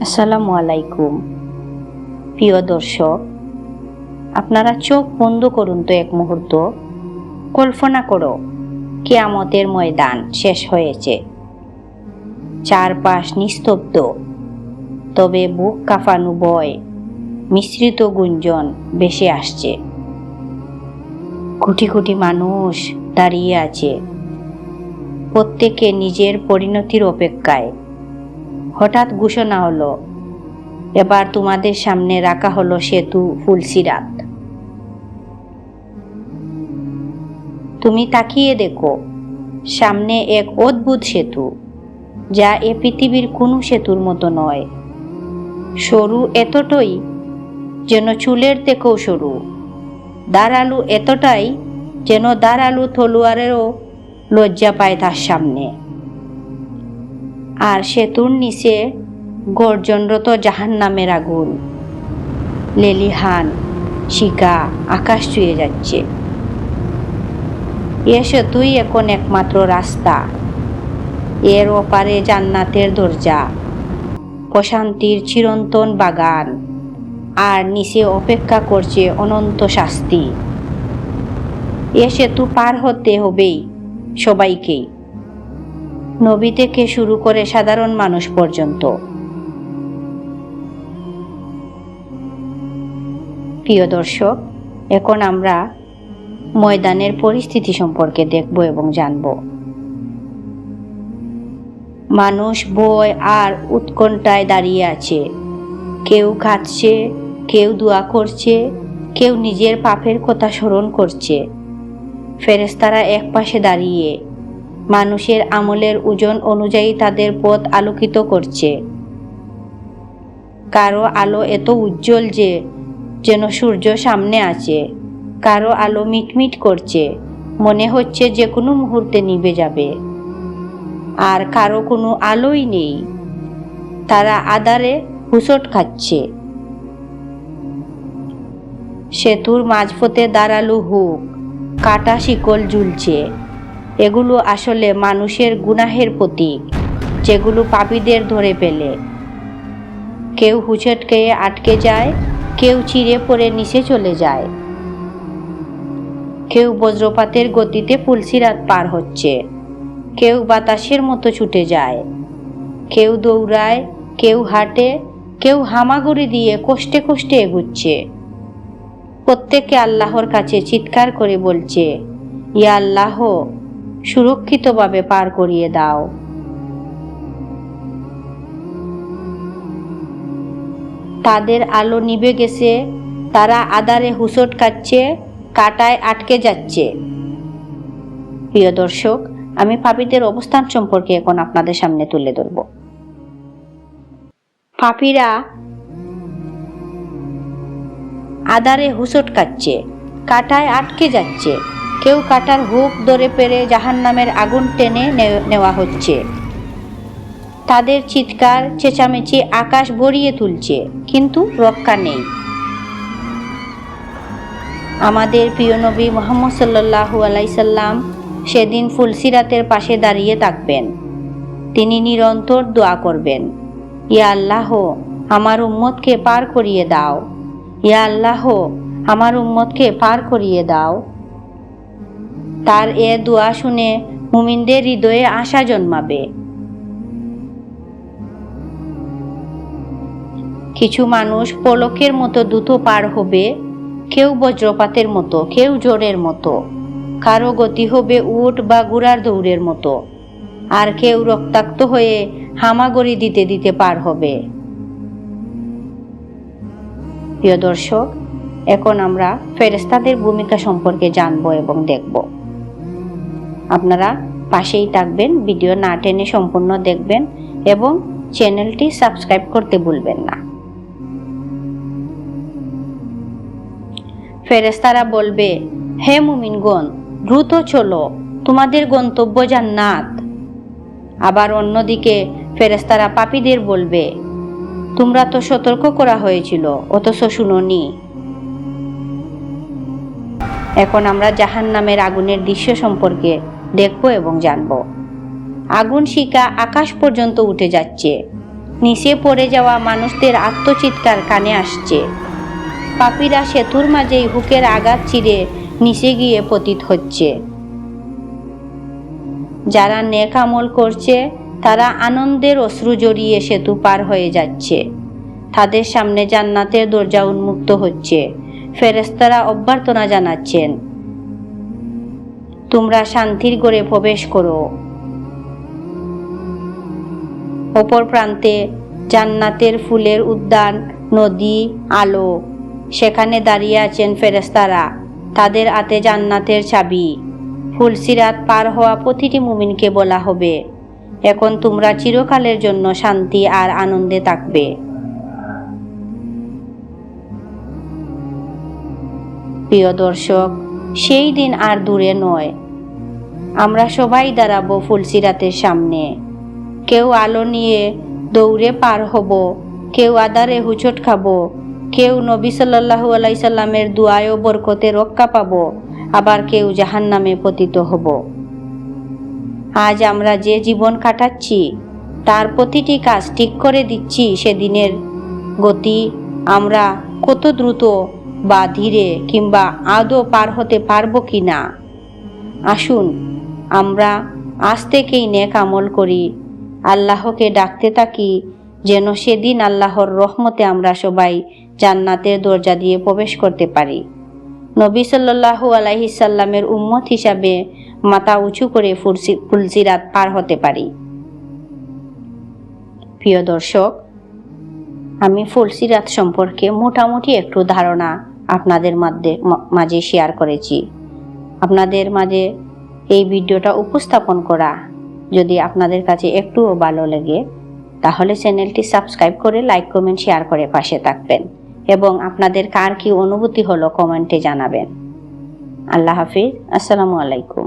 আসসালামু আলাইকুম। প্রিয় দর্শক, আপনারা চোখ বন্ধ করুন তো এক মুহূর্ত। কল্পনা করো, কেয়ামতের ময়দান শেষ হয়েছে। চারপাশ নিস্তব্ধ, তবে বুক কাঁপানো বয় মিশ্রিত গুঞ্জন বেশি আসছে। কোটি কোটি মানুষ দাঁড়িয়ে আছে। প্রত্যেকে নিজের পরিণতির অপেক্ষায়। হঠাৎ ঘোষণা হলো, এবার তোমাদের সামনে রাখা হলো সেতু ফুলসিরাত। তুমি তাকিয়ে দেখো, সামনে এক অদ্ভুত সেতু, যা এ পৃথিবীর কোনো সেতুর মতো নয়। সরু এতটাই যেন চুলের থেকেও সরু, দাঁড়ালু এতটাই যেন দাঁড়ালু থলুয়ারেরও লজ্জা পায় তার সামনে। আর সেতুর নিচে গর্জনরত জাহান নামের আগুন। লেলিহান শিকা আকাশ ছুঁয়ে যাচ্ছে। এ সেতুই এখন একমাত্র রাস্তা। এর ওপারে জান্নাতের দরজা, প্রশান্তির চিরন্তন বাগান, আর নিচে অপেক্ষা করছে অনন্ত শাস্তি। এ সেতু পার হতে হবেই সবাইকেই নবী থেকে শুরু করে সাধারণ মানুষ পর্যন্ত। প্রিয় দর্শক, এখন আমরা ময়দানের পরিস্থিতি সম্পর্কে দেখব এবং জানব। মানুষ বয় আর উৎকণ্ঠায় দাঁড়িয়ে আছে। কেউ খাচ্ছে, কেউ দোয়া করছে, কেউ নিজের পাপের কথা স্মরণ করছে। ফেরেস্তারা এক পাশে দাঁড়িয়ে মানুষের আমলের ওজন অনুযায়ী তাদের পথ আলোকিত করছে। কারও আলো এত উজ্জ্বল যে, যেন সূর্য সামনে আছে। কারও আলো মিটমিট করছে। মনে হচ্ছে যে কোনো মুহূর্তে নিভে যাবে। আর কারও কোনো আলোই নেই। তারা আদারে হুসট খাচ্ছে। সেতুর মাঝপথে দাঁড়াল হুক। কাটা শিকল ঝুলছে। এগুলো আসলে মানুষের গুনাহের প্রতীক, যেগুলো পাপীদের ধরে পেলে কেউ হুচটকে আটকে যায়, কেউ চিড়ে পড়ে নিচে চলে যায়। কেউ বজ্রপাতের গতিতে পুলসিরাত পার হচ্ছে, কেউ বাতাসের মতো ছুটে যায়। কেউ দৌড়ায়, কেউ হাঁটে, কেউ হামাগুড়ি দিয়ে কষ্টে কষ্টে এগুচ্ছে। প্রত্যেকে আল্লাহর কাছে চিৎকার করে বলছে, ইয়া আল্লাহ সুরক্ষিতভাবে পার করিয়ে দাও। তাদের আলো নিভে গেছে, তারা আদারে হুসট কাচ্ছে কাটায় আটকে যাচ্ছে। প্রিয় দর্শক, আমি পাপীদের অবস্থান সম্পর্কে এখন আপনাদের সামনে তুলে ধরব। পাপীরা আদারে হুসট কাচ্ছে কাটায় আটকে যাচ্ছে। কেউ কাটার হুক ধরে পেরে জাহান নামের আগুন টেনে নেওয়া হচ্ছে। তাদের চিৎকার, চেঁচামেচি আকাশ ভরিয়ে তুলছে, কিন্তু রক্ষা নেই। আমাদের প্রিয় নবী মোহাম্মদ সাল্লাহু আলাইসাল্লাম সেদিন ফুলসিরাতের পাশে দাঁড়িয়ে থাকবেন। তিনি নিরন্তর দোয়া করবেন, ইয়া আল্লাহ, আমার উম্মতকে পার করিয়ে দাও। ইয়া আল্লাহ, আমার উম্মতকে পার করিয়ে দাও। তার এ দোয়া শুনে মুমিনদের হৃদয়ে আশা জন্মাবে। কিছু মানুষ পলকের মতো দ্রুত পার হবে, কেউ বজ্রপাতের মতো, কেউ জোরের মতো। কারও গতি হবে উট বা গুড়ার দৌড়ের মতো। আর কেউ রক্তাক্ত হয়ে হামাগড়ি দিতে দিতে পার হবে। প্রিয় দর্শক, এখন আমরা ফেরেস্তাদের ভূমিকা সম্পর্কে জানব এবং দেখব। আপনারা পাশেই থাকবেন, ভিডিও না টেনে সম্পূর্ণ দেখবেন এবং চ্যানেলটি সাবস্ক্রাইব করতে ভুলবেন না। ফেরেস্তারা বলবে, হে মুমিনগণ, দ্রুত চলো, তোমাদের গন্তব্য জান্নাত। আবার অন্যদিকে ফেরেস্তারা পাপীদের বলবে, তোমরা তো সতর্ক করা হয়েছিল, অথচ শুনোনি। এখন আমরা জাহান নামের আগুনের দৃশ্য সম্পর্কে দেখব এবং জানব। আগুন শিকা আকাশ পর্যন্ত উঠে যাচ্ছে। নিচে পড়ে যাওয়া মানুষদের আত্মচিৎকার কানে আসছে। পাপীরা সেতুর মাঝেই হুকের আঘাত চিরে নিচে গিয়ে পতিত হচ্ছে। যারা নেক আমল করছে, তারা আনন্দের অশ্রু জড়িয়ে সেতু পার হয়ে যাচ্ছে। তাদের সামনে জান্নাতের দরজা উন্মুক্ত হচ্ছে। ফেরেস্তারা অভ্যর্থনা জানাচ্ছেন তোমরা শান্তির গড়ে প্রবেশ করো। অপর প্রান্তে জান্নাতের ফুলের উদ্যান, নদী, আলো, সেখানে দাঁড়িয়ে আছেন ফেরেস্তারা তাদের হাতে জান্নাতের চাবি। ফুলসিরাত পার হওয়া প্রতিটি মুমিনকে বলা হবে। এখন তোমরা চিরকালের জন্য শান্তি আর আনন্দে থাকবে। প্রিয় দর্শক সেই দিন আর দূরে নয়। আমরা সবাই দাঁড়াবো ফুলসিরাতের সামনে। কেউ আলো নিয়ে দৌড়ে পার হব, কেউ আদারে হুচট খাব, কেউ নবী সাল্লাহু আলাইসাল্লামের দুয়ায় ও বরকতে রক্ষা পাবো, আবার কেউ জাহান নামে পতিত হব। আজ আমরা যে জীবন কাটাচ্ছি, তার প্রতিটি কাজ ঠিক করে দিচ্ছি সেদিনের গতি, আমরা কত দ্রুত বা ধীরে কিংবা আদৌ পার হতে পারব কি না আসুন, আমরা আজ থেকেই নেক আমল করি। আল্লাহকে ডাকতে থাকি যেন সেদিন আল্লাহর রহমতে আমরা সবাই জান্নাতের দরজা দিয়ে প্রবেশ করতে পারি। নবী সাল্লাহু আলাইসাল্লামের উম্মত হিসাবে মাথা উঁচু করে ফুলসি ফুলসিরাত পার হতে পারি। প্রিয় দর্শক, আমি ফুলসিরাত সম্পর্কে মোটামুটি একটু ধারণা আপনাদের মাঝে মাঝে শেয়ার করেছি। আপনাদের মাঝে এই ভিডিওটা উপস্থাপন করা। যদি আপনাদের কাছে একটুও ভালো লাগে, তাহলে চ্যানেলটি সাবস্ক্রাইব করে লাইক কমেন্ট শেয়ার করে পাশে থাকবেন এবং আপনাদের কার কি অনুভূতি হলো কমেন্টে জানাবেন। আল্লাহ হাফিজ, আসসালামু আলাইকুম।